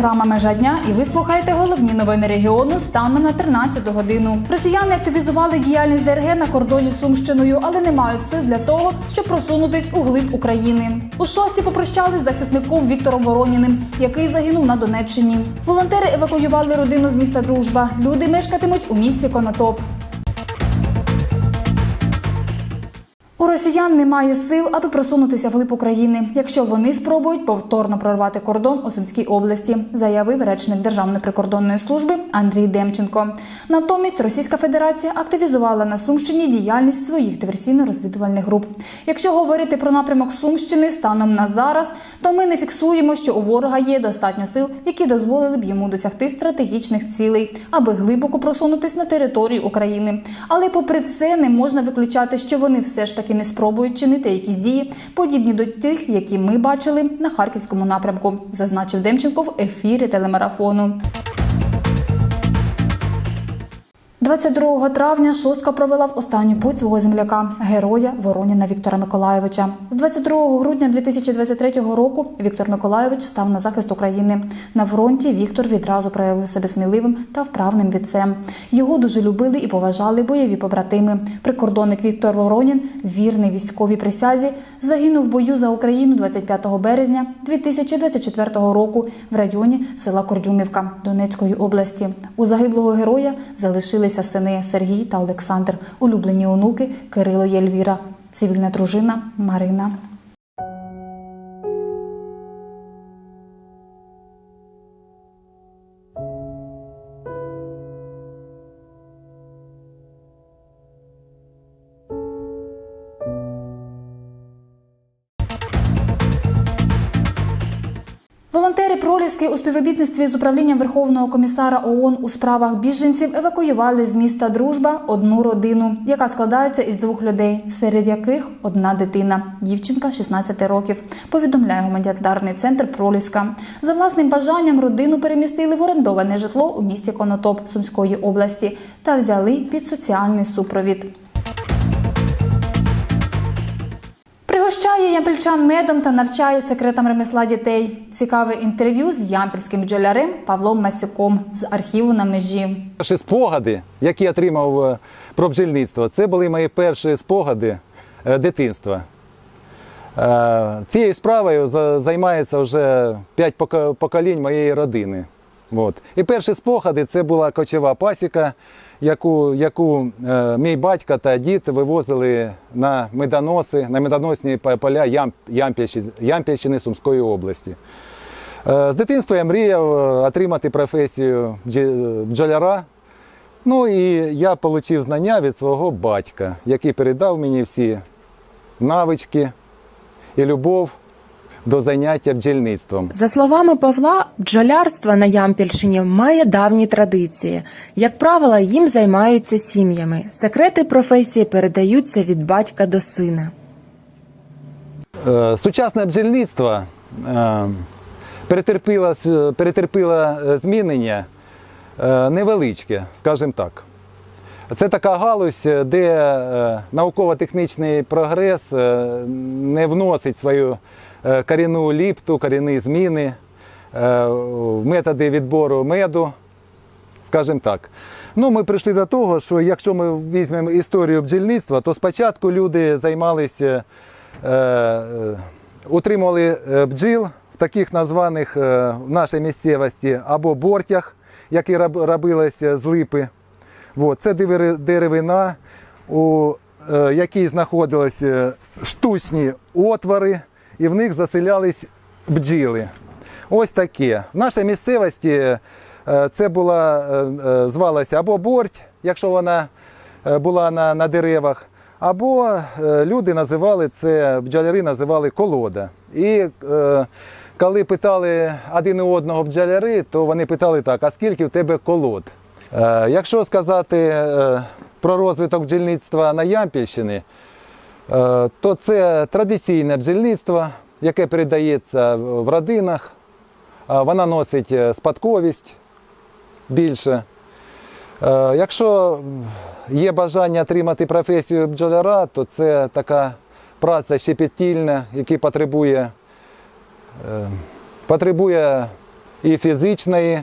програма Межа дня і ви слухаєте головні новини регіону станом на 13 годину. Росіяни активізували діяльність ДРГ на кордоні з Сумщиною, але не мають сил для того, щоб просунутись у глиб України. У шості попрощались з захисником Віктором Вороніним, який загинув на Донеччині. Волонтери евакуювали родину з міста Дружба. Люди мешкатимуть у місті Конотоп. Росіян немає сил, аби просунутися вглиб України, якщо вони спробують повторно прорвати кордон у Сумській області, заявив речник Державної прикордонної служби Андрій Демченко. Натомість Російська Федерація активізувала на Сумщині діяльність своїх диверсійно-розвідувальних груп. Якщо говорити про напрямок Сумщини станом на зараз, то ми не фіксуємо, що у ворога є достатньо сил, які дозволили б йому досягти стратегічних цілей, аби глибоко просунутись на територію України. Але попри це не можна виключати, що вони все ж таки не спробують чинити якісь дії, подібні до тих, які ми бачили на харківському напрямку, зазначив Демченко в ефірі телемарафону. 22 травня шостка провела в останню путь свого земляка, героя Вороніна Віктора Миколайовича. З 22 грудня 2023 року Віктор Миколайович став на захист України. На фронті Віктор відразу проявив себе сміливим та вправним бійцем. Його дуже любили і поважали бойові побратими. Прикордонник Віктор Воронін, вірний військовій присязі, загинув в бою за Україну 25 березня 2024 року в районі села Кордюмівка Донецької області. У загиблого героя залишилися сини Сергій та Олександр, улюблені онуки Кирило і цивільна дружина Марина. Проліски у співробітництві з управлінням Верховного комісара ООН у справах біженців евакуювали з міста Дружба одну родину, яка складається із двох людей, серед яких одна дитина, дівчинка 16 років. Повідомляє гуманітарний центр Проліска. За власним бажанням родину перемістили в орендоване житло у місті Конотоп Сумської області та взяли під соціальний супровід. Пригощає ямпільчан медом та навчає секретам ремесла дітей. Цікаве інтерв'ю з ямпільським бджолярем Павлом Масюком з архіву на межі. Перші спогади, які я отримав е, про бджільництво, це були мої перші спогади е, дитинства. Е, Цією справою займається вже п'ять поколінь моєї родини. І перші спогади це була кочова пасіка, яку, яку е, мій батько та дід вивозили на медоноси, на медоносні поля Ям, Ямпільщини, Ямпільщини Сумської області. Е, З дитинства я мріяв е, отримати професію бджоляра. Ну і я отримав знання від свого батька, який передав мені всі навички і любов до заняття бджільництвом. За словами Павла, бджолярство на Ямпільщині має давні традиції. Як правило, їм займаються сім'ями. Секрети професії передаються від батька до сина. Е, Сучасне бджільництво перетерпіло, перетерпіло е, змінення е, невеличке, скажімо так. Це така галузь, е, де е, науково-технічний прогрес е, не вносить свою корінну ліпту, корінні зміни в методи відбору меду, скажімо так. Ну, ми прийшли до того, що якщо ми візьмемо історію бджільництва, то спочатку люди займалися, е, утримували бджіл в таких названих в нашій місцевості або бортях, які роб- робилися з липи. От, це деревина, у е, якій знаходилися штучні отвори, і в них заселялись бджіли. Ось таке. В нашій місцевості е, це була, е, е, звалася або борть, якщо вона е, була на, на деревах, або е, люди називали це, бджоляри називали колода. І е, коли питали один у одного бджоляри, то вони питали так: а скільки в тебе колод? Е, Якщо сказати е, про розвиток бджільництва на Ямпільщині, е, то це традиційне бджільництво, яке передається в родинах. Вона носить спадковість більше. Якщо є бажання отримати професію бджоляра, то це така праця щепетільна, яка потребує, потребує і фізичної,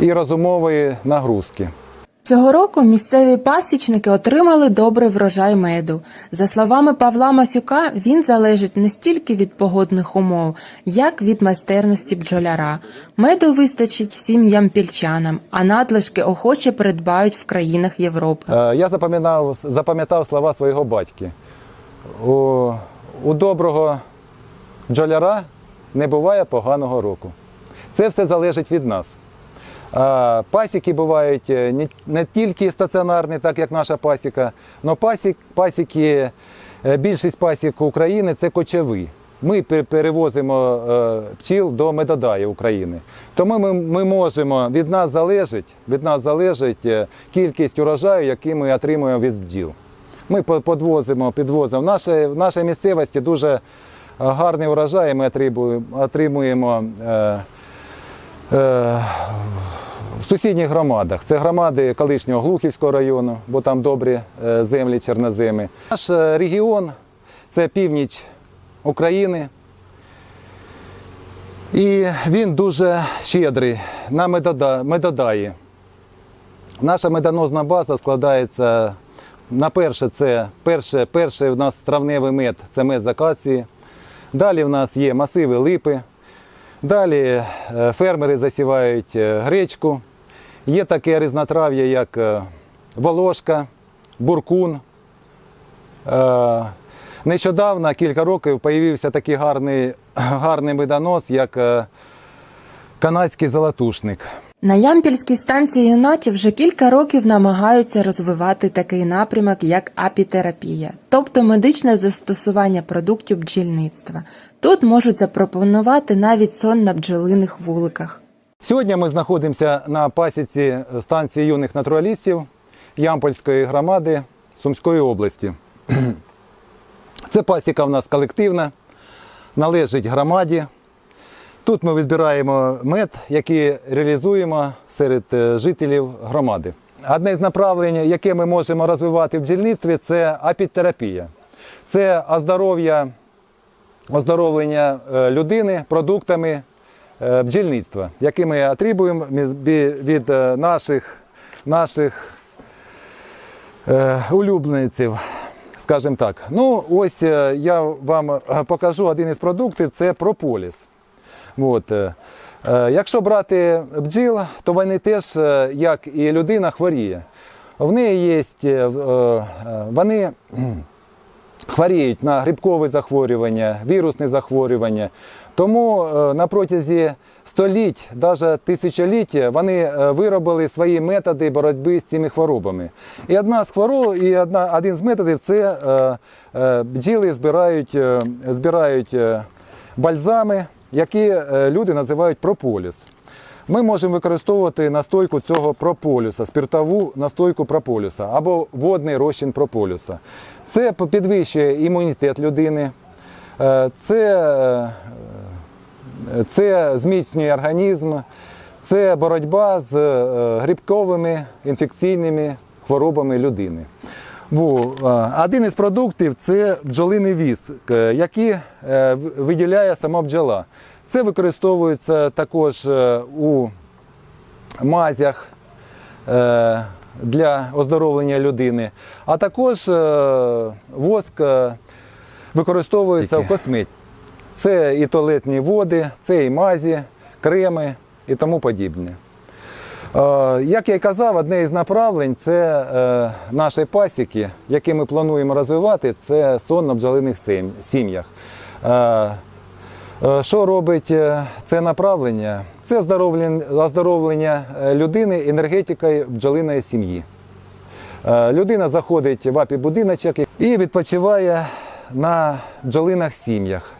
і розумової нагрузки. Цього року місцеві пасічники отримали добрий врожай меду. За словами Павла Масюка, він залежить не стільки від погодних умов, як від майстерності бджоляра. Меду вистачить всім ямпільчанам, а надлишки охоче придбають в країнах Європи. Е, Я запам'ятав, запам'ятав слова свого батьки. У, у доброго бджоляра не буває поганого року. Це все залежить від нас. Пасіки бувають е, не, тільки стаціонарні, так як наша пасіка, але пасік, пасіки, е, більшість пасік України це кочові. Ми перевозимо е, пчіл до медодаю України. Тому ми, ми можемо, від нас залежить, від нас залежить кількість урожаю, який ми отримуємо від бджіл. Ми по- подвозимо, підвозимо. В нашій, в нашій місцевості дуже гарний урожай. Ми отримуємо, отримуємо в сусідніх громадах. Це громади колишнього Глухівського району, бо там добрі е, землі чорноземи. Наш е, регіон це північ України. І він дуже щедрий на медода- медодаї. Наша медоносна база складається на перше, це перше, перший у нас травневий мед, це мед з акації. Далі в нас є масиви липи. Далі е, фермери засівають е, гречку. Є таке різнотрав'я, як е, волошка, буркун. Нещодавно, кілька років, появився такий гарний, гарний медонос, як канадський золотушник. На Ямпільській станції юнатів вже кілька років намагаються розвивати такий напрямок, як апітерапія, тобто медичне застосування продуктів бджільництва. Тут можуть запропонувати навіть сон на бджолиних вуликах. Сьогодні ми знаходимося на пасіці станції юних натуралістів Ямпольської громади Сумської області. Це пасіка в нас колективна, належить громаді. Тут ми відбираємо мед, який реалізуємо серед е, жителів громади. Одне з направлень, яке ми можемо розвивати в бджільництві, це апітерапія. Це оздоров'я, оздоровлення е, людини продуктами е, бджільництва, які ми отримуємо від- е, наших, наших е, улюбленців, скажімо так. Ну, ось е, я вам е, покажу один із продуктів це прополіс. От. е, е, Якщо брати бджіл, то вони теж, е, як і людина, хворіє. В неї є, вони хворіють на грибкові захворювання, вірусні захворювання. Тому на протязі століть, навіть тисячоліть, вони виробили свої методи боротьби з цими хворобами. І одна з хвороб, і одна, один з методів це бджіли збирають, збирають бальзами, які е, люди називають прополіс. Ми можемо використовувати настойку цього прополюса, спиртову настойку прополюса або водний розчин прополюса. Це підвищує імунітет людини, е, це, е, це зміцнює організм, це боротьба з грибковими інфекційними хворобами людини. Во, Один із продуктів це бджолиний віск, е, який е, виділяє сама бджола. Це використовується також е, у мазях для оздоровлення людини, а також воск використовується в косметиці. Це і туалетні води, це і мазі, креми і тому подібне. Е, Як я й казав, одне із направлень це е, наші пасіки, які ми плануємо розвивати, це сон на бджолиних сім'ях. Е, Що робить це направлення? Це оздоровлення, людини енергетикою бджолиної сім'ї. Людина заходить в апі-будиночок і відпочиває на бджолинах сім'ях.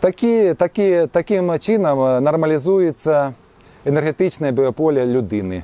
Такі, такі, таким чином нормалізується енергетичне біополе людини.